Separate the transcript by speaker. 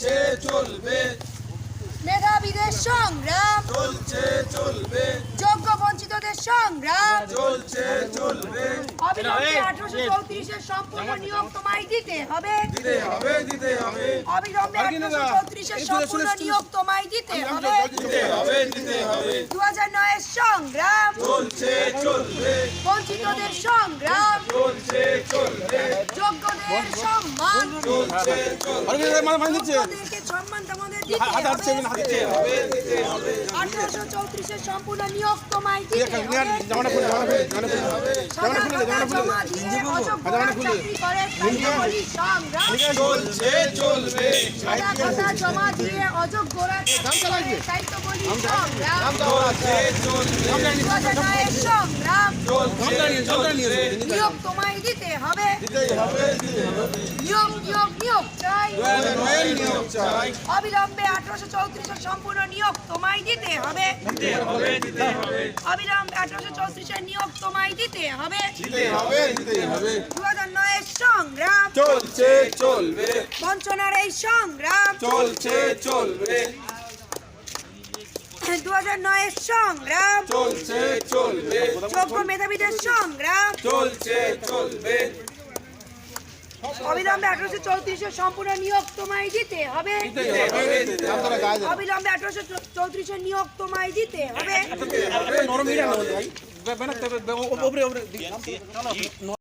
Speaker 1: চলছে চলবে।
Speaker 2: মেধাবীদের সংগ্রাম।
Speaker 1: চলছে চলবে।
Speaker 2: যোগ্য বঞ্চিতদের সংগ্রাম।
Speaker 1: চলছে চলবে।
Speaker 2: অবিলম্বে আঠারোশো চৌত্রিশের সম্পূর্ণ নিয়োগ তোমায় দিতে হবে।
Speaker 1: দিতে হবে দিতে হবে।
Speaker 2: অবিলম্বে আঠারোশো চৌত্রিশের সম্পূর্ণ নিয়োগ তোমায় দিতে হবে।
Speaker 1: দিতে হবে দিতে হবে।
Speaker 2: দু হাজার নয়ের সংগ্রাম।
Speaker 1: চলছে চলবে।
Speaker 2: বঞ্চিতদের সংগ্রাম। সম্মান সম্মান তোমাদের দিতে হবে। আঠারোশো চৌত্রিশের সম্পূর্ণ নিয়োগ তোমায় দিতে হবে। সাদা খাতা জমা দিয়ে অযোগ্যরা চাকরি করে তাই তো বলি সংগ্রাম।
Speaker 1: চলছে চলবে।
Speaker 2: সাদা জমা দিয়ে অযোগ্যরা চাকরি করে তাই তো বলি সংগ্রাম।
Speaker 1: চলছে চলবে
Speaker 2: সংগ্রাম।
Speaker 1: চলছে চলবে
Speaker 2: নিয়োগ তোমায় দিতে হবে।
Speaker 1: দিতে হবে।
Speaker 2: নিয়োগ নিয়োগ নিয়োগ চাই
Speaker 1: নয়ের নিয়োগ চাই।
Speaker 2: অবিলম্বে আঠারোশো চৌত্রিশের সম্পূর্ণ নিয়োগ তোমায় দিতে হবে। অবিলম্বে আঠারোশো চৌত্রিশের নিয়োগ তোমায় দিতে হবে।
Speaker 1: দিতে হবে
Speaker 2: দু হাজার নয়ের সংগ্রাম।
Speaker 1: চলছে চলবে।
Speaker 2: বঞ্চনার এই সংগ্রাম।
Speaker 1: চলছে চলবে।
Speaker 2: দু হাজার নয়ের সংগ্রাম।
Speaker 1: চলছে চলবে।
Speaker 2: যোগ্য মেধাবীদের সংগ্রাম।
Speaker 1: চলছে চলবে।
Speaker 2: অবিলম্বে আঠারোশো চৌত্রিশের সম্পূর্ণ নিয়োগ তোমায় দিতে হবে। অবিলম্বে আঠারোশো চৌত্রিশের নিয়োগ তোমায় দিতে হবে।
Speaker 3: ভাই